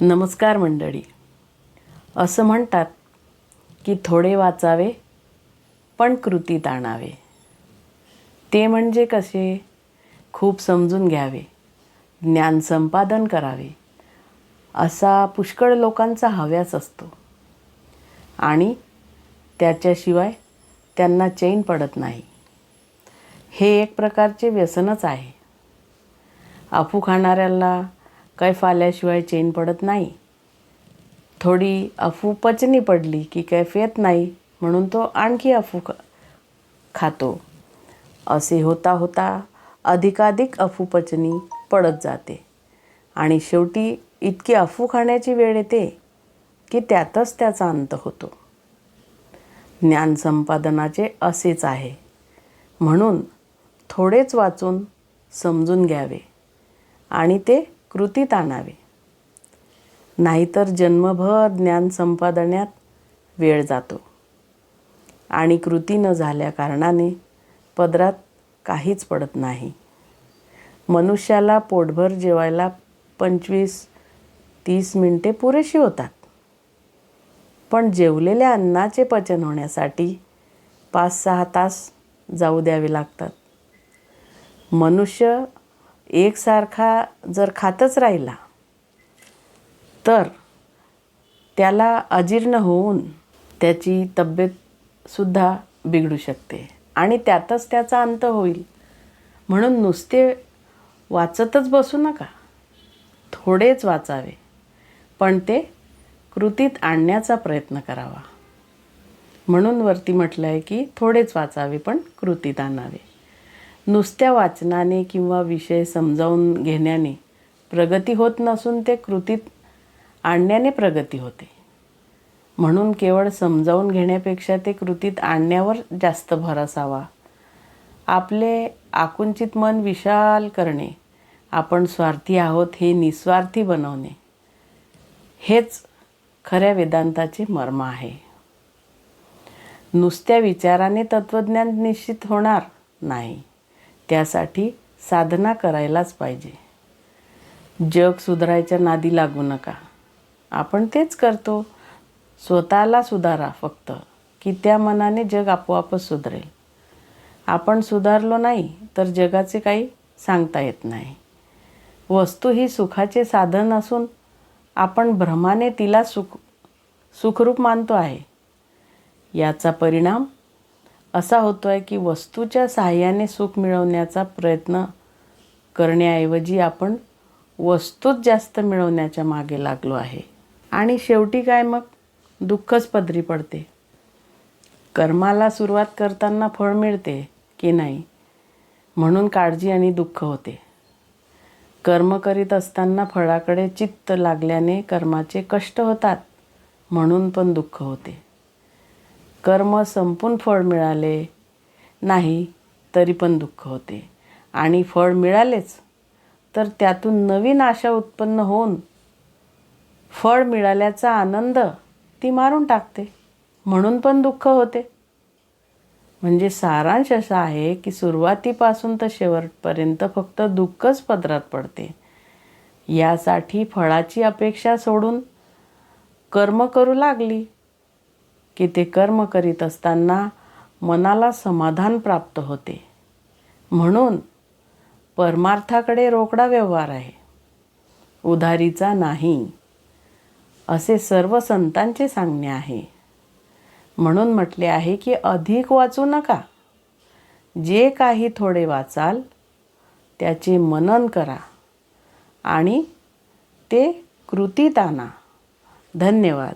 नमस्कार मंडळी. असं म्हणतात की थोडे वाचावे पण कृतीत आणावे. ते म्हणजे कसे? खूप समजून घ्यावे. ज्ञान संपादन करावे. असा पुष्कळ लोकांचा हव्यास असतो. आणि त्याच्याशिवाय त्यांना चैन पडत नाही. हे एक प्रकारचे व्यसनच आहे. अफू खाणाऱ्याला काय फाल्याशिवाय चेन पडत नाही. थोडी अफू पचनी पडली की कैफ येत नाही म्हणून तो आणखी अफू खा खातो. असे होता होता अधिकाधिक अफू पचनी पडत जाते. आणि शेवटी इतकी अफू खाण्याची वेळ येते की त्यातच त्याचा अंत होतो. ज्ञान संपादनाचे असेच आहे. म्हणून थोडेच वाचून समजून घ्यावे. आणि ते कृतीत आणावे. नाहीतर जन्मभर ज्ञान संपादण्यात वेळ जातो. आणि कृती न झाल्या कारणाने पदरात काहीच पडत नाही. मनुष्याला पोटभर जेवायला पंचवीस तीस मिनटे पुरेशी होतात. पण जेवलेल्या अन्नाचे पचन होण्यासाठी पाच सहा तास जाऊ द्यावे लागतात. मनुष्य एकसारखा जर खातच राहिला तर त्याला अजीर्ण होऊन त्याची तब्येतसुद्धा बिघडू शकते आणि त्यातच त्याचा अंत होईल. म्हणून नुसते वाचतच बसू नका. थोडेच वाचावे पण ते कृतीत आणण्याचा प्रयत्न करावा. म्हणून वरती म्हटलं आहे की थोडेच वाचावे पण कृतीत आणावे. नुसत्या वाचनाने किंवा विषय समजावून घेण्याने प्रगती होत नसून ते कृतीत आणण्याने प्रगती होते. म्हणून केवळ समजावून घेण्यापेक्षा ते कृतीत आणण्यावर जास्त भर असावा. आपले आकुंचित मन विशाल करणे आपण स्वार्थी आहोत हे निस्वार्थी बनवणे हेच खऱ्या वेदांताचे मर्म आहे. नुसत्या विचाराने तत्त्वज्ञान निश्चित होणार नाही. त्यासाठी साधना करायलाच पाहिजे. जग सुधारायच्या नादी लागू नका. आपण तेच करतो. स्वतःला सुधारा फक्त की त्या मनाने जग आपोआपच सुधरेल. आपण सुधारलो नाही तर जगाचे काही सांगता येत नाही. वस्तू ही सुखाचे साधन असून आपण भ्रमाने तिला सुख सुखरूप मानतो आहे. याचा परिणाम असा होतो आहे की वस्तूच्या सहाय्याने सुख मिळवण्याचा प्रयत्न करण्याऐवजी आपण वस्तूच जास्त मिळवण्याच्या मागे लागलो आहे. आणि शेवटी काय मग? दुःखच पदरी पडते. कर्माला सुरुवात करताना फळ मिळते की नाही? म्हणून काळजी आणि दुःख होते. कर्म करीत असताना फळाकडे चित्त लागल्याने कर्माचे कष्ट होतात म्हणून पण दुःख होते. कर्म संपून फळ मिळाले नाही तरी पण दुःख होते. आणि फळ मिळालेच तर त्यातून नवीन आशा उत्पन्न होऊन फळ मिळाल्याचा आनंद ती मारून टाकते म्हणून पण दुःख होते. म्हणजे सारांश असा आहे की सुरुवातीपासून तर शेवटपर्यंत फक्त दुःखच पदरात पडते. यासाठी फळाची अपेक्षा सोडून कर्म करू लागली. की ते कर्म करीत असताना मनाला समाधान प्राप्त होते. म्हणून परमार्थाकडे रोकडा व्यवहार आहे. उधारीचा नाही. असे सर्व संतांचे सांगणे आहे. म्हणून म्हटले आहे की अधिक वाचू नका. जे काही थोडे वाचाल त्याचे मनन करा आणि ते कृतीत आणा. धन्यवाद.